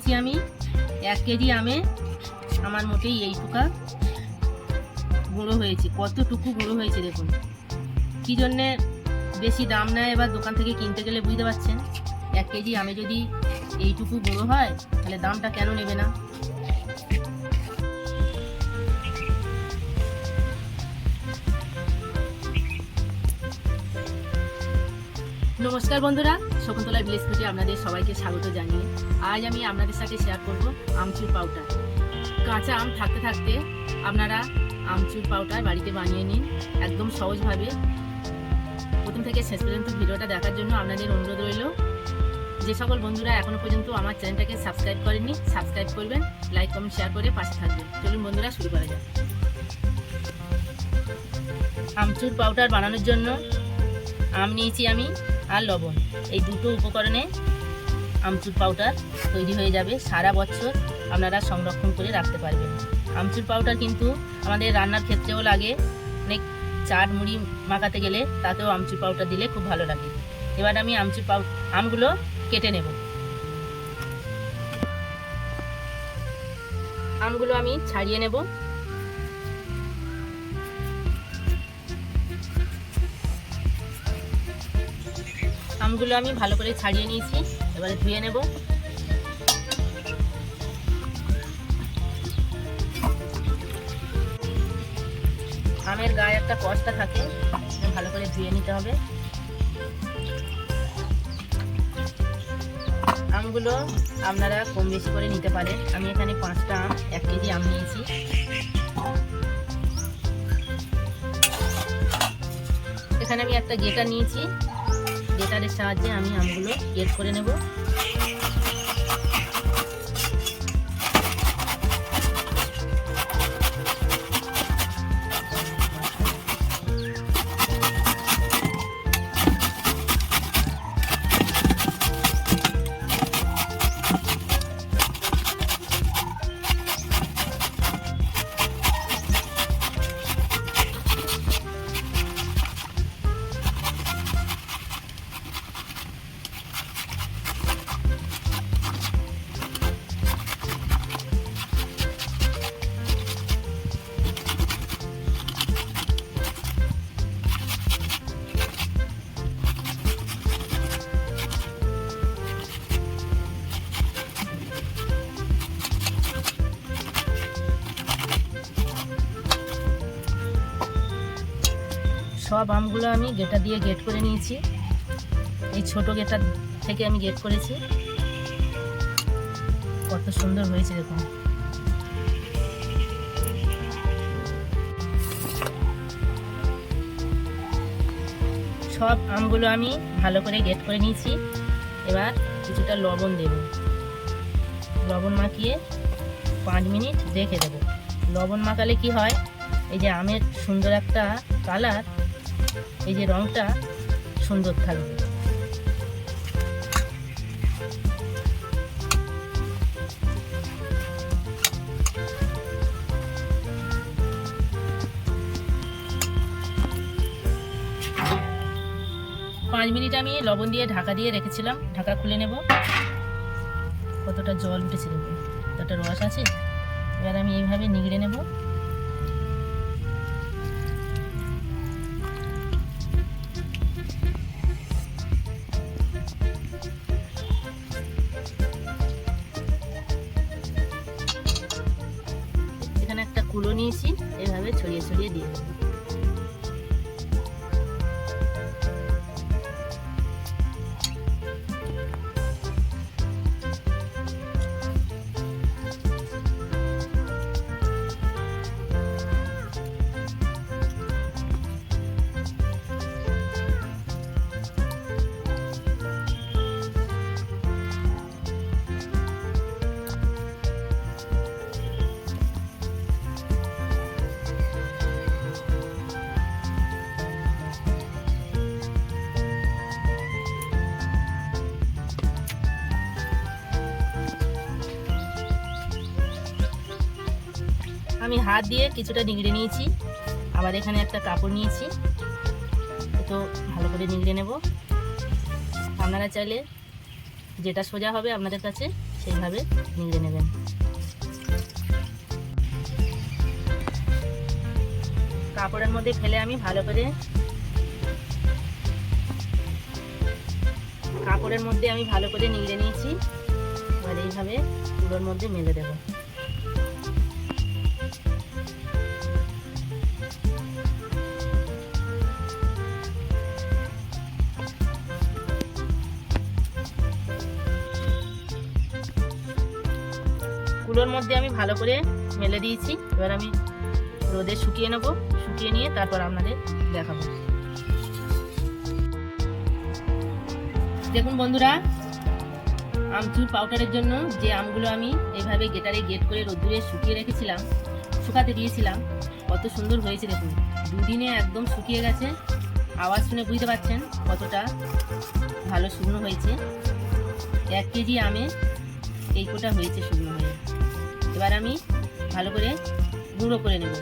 নিয়েছি আমি। এক কেজি আমে আমার মোটেই এইটুকা গুঁড়ো হয়েছে, কতটুকু গুঁড়ো হয়েছে দেখুন। কী জন্যে বেশি দাম নেয় এবার দোকান থেকে কিনতে গেলে বুঝতে পারছেন? এক কেজি আমে যদি এইটুকু গুঁড়ো হয়, তাহলে দামটা কেন নেবে না? নমস্কার বন্ধুরা শকুন্তলা ভিলেজ থেকে আপনাদের সবাইকে স্বাগত জানিয়ে আজ আমি আপনাদের সাথে শেয়ার করব আমচুর পাউডার। কাঁচা আম থাকতে থাকতে আপনারা আমচুর পাউডার বাড়িতে বানিয়ে নিন একদম সহজভাবে। প্রথম থেকে শেষ পর্যন্ত ভিডিওটা দেখার জন্য আপনাদের অনুরোধ রইল। যে সকল বন্ধুরা এখনও পর্যন্ত আমার চ্যানেলটাকে সাবস্ক্রাইব করেননি সাবস্ক্রাইব করবেন লাইক কমেন্ট শেয়ার করে পাশে থাকবেন। চলুন বন্ধুরা শুরু করা যাক। আমচুর পাউডার বানানোর জন্য আম নিয়েছি আমি। আর লবণ। এই দুটো উপকরণে আমচুর পাউডার তৈরি হয়ে যাবে সারা বছর আপনারা সংরক্ষণ করে রাখতে পারবেন। আমচুর পাউডার কিন্তু আমাদের রান্নার ক্ষেত্রেও লাগে, অনেক চাট মুড়ি মাখাতে গেলে তাতেও আমচুর পাউডার দিলে খুব ভালো লাগে। এবার আমি আমচুর পাউ আমগুলো কেটে নেব। আমগুলো আমি ছাড়িয়ে নেব। আমগুলো আমি ভালো করে ছাড়িয়ে নিয়েছি। এবারে ধুয়ে নেব। আমের গায়ে একটা কষ্টা থাকে ভালো করে ধুয়ে নিতে হবে। আমগুলো আপনারা কম বেশি করে নিতে পারেন। আমি এখানে পাঁচটা আম, এক কেজি আম নিয়েছি। এখানে আমি একটা গেটা নিয়েছি। গেটারের সাহায্যে আমি আমগুলো গেট করে নেব। সব আমগুলো আমি গেটা দিয়ে গেট করে নিয়েছি। এই ছোট গেটার থেকে আমি গেট করেছি। কত সুন্দর হয়েছে দেখুন। সব আমগুলো আমি ভালো করে গেট করে নিয়েছি। এবার কিছুটা লবণ দেব। লবণ মাখিয়ে পাঁচ মিনিট রেখে দেবো। লবণ মাখালে কি হয়? এই যে আমের সুন্দর একটা কালার এই যে রংটা সুন্দর থাকবে। পাঁচ মিনিট আমি লবণ দিয়ে ঢাকা দিয়ে রেখেছিলাম, ঢাকা খুলে নেব। কতটা জল উঠেছে দেখুন, কতটা রস আছে। এবার আমি এইভাবে নিগড়ে নেব। disobedience আমি হাত দিয়ে কিছুটা নিংড়ে নিয়েছি। আবার এখানে একটা কাপড় নিয়েছি। তো ভালো করে নিংড়ে নেব। আপনারা চাইলে যেটা সোজা হবে আপনাদের কাছে, সেইভাবে নিংড়ে নেবেন। কাপড়ের মধ্যে ফেলে আমি ভালো করে কাপড়ের মধ্যে আমি ভালো করে নিংড়ে নিয়েছি। আর এইভাবে কুলোর মধ্যে মেলে দেবো। কুলোর মধ্যে আমি ভালো করে মেলে দিয়েছি। এবার আমি রোদে শুকিয়ে নেব। শুকিয়ে নিয়ে তারপর আপনাদের দেখাবো। দেখুন বন্ধুরা, আমচুর পাউডারের জন্য যে আমগুলো আমি এইভাবে গেটারে গেট করে রোদ্দুরে শুকিয়ে রেখেছিলাম, শুকাতে দিয়েছিলাম, কত সুন্দর হয়েছে দেখুন। দুদিনে একদম শুকিয়ে গেছে। আওয়াজ শুনে বুঝতে পারছেন কতটা ভালো শুকনো হয়েছে। এক কেজি আমে এই কোটা হয়েছে শুকনো হয়ে। এবার আমি ভালো করে গুঁড়ো করে নেব।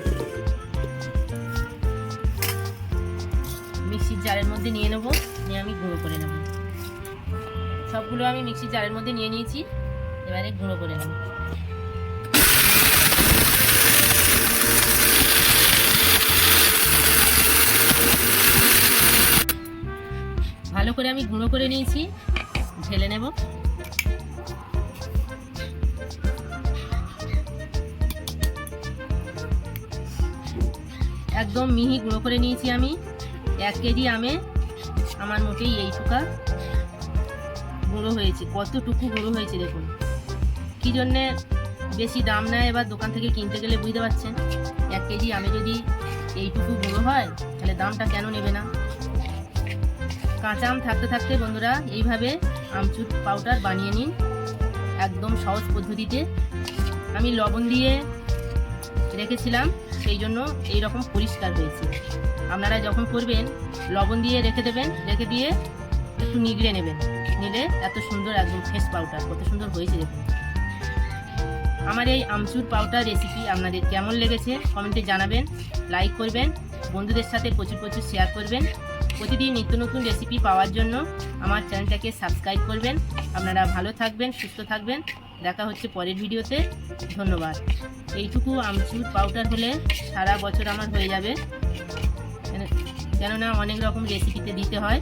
মিক্সির জারের মধ্যে নিয়ে নেব, নিয়ে আমি গুঁড়ো করে নেব। সবগুলো আমি মিক্সির জারের মধ্যে নিয়ে নিয়েছি, এবারে গুঁড়ো করে নেব। ভালো করে আমি গুঁড়ো করে নিয়েছি, ঢেলে নেব। একদম মিহি গুঁড়ো করে নিয়েছি আমি। এক কেজি আমে আমার মোটেই এই টুকা গুঁড়ো হয়েছে। কতটুকু গুঁড়ো হয়েছে দেখুন। কী জন্যে বেশি দাম নেয় এবার দোকান থেকে কিনতে গেলে বুঝতে পারছেন? এক কেজি আমে যদি এইটুকু গুঁড়ো হয়, তাহলে দামটা কেন নেবে না? কাঁচা আম থাকতে থাকতে বন্ধুরা, এইভাবে আমচুর পাউডার বানিয়ে নিন। একদম সহজ পদ্ধতিতে। আমি লবণ দিয়ে রেখেছিলাম, সেই জন্য এই রকম পরিষ্কার হয়েছে। আপনারা যখন করবেন, লবণ দিয়ে রেখে দেবেন, রেখে দিয়ে একটু নিগড়ে নেবেন। নিলে এত সুন্দর একদম ফেস পাউডার, কত সুন্দর হয়েছে দেখুন। আমার এই আমচুর পাউডার রেসিপি আপনাদের কেমন লেগেছে কমেন্টে জানাবেন লাইক করবেন, বন্ধুদের সাথে প্রচুর প্রচুর শেয়ার করবেন। প্রতিদিন নিত্য নতুন রেসিপি পাওয়ার জন্য আমার চ্যানেলটাকে সাবস্ক্রাইব করবেন। আপনারা ভালো থাকবেন, সুস্থ থাকবেন। দেখা হচ্ছে পরের ভিডিওতে। ধন্যবাদ। এইটুকু আমচুর পাউডার হলে সারা বছর আমার হয়ে যাবে। কেননা অনেক রকম রেসিপিতে দিতে হয়।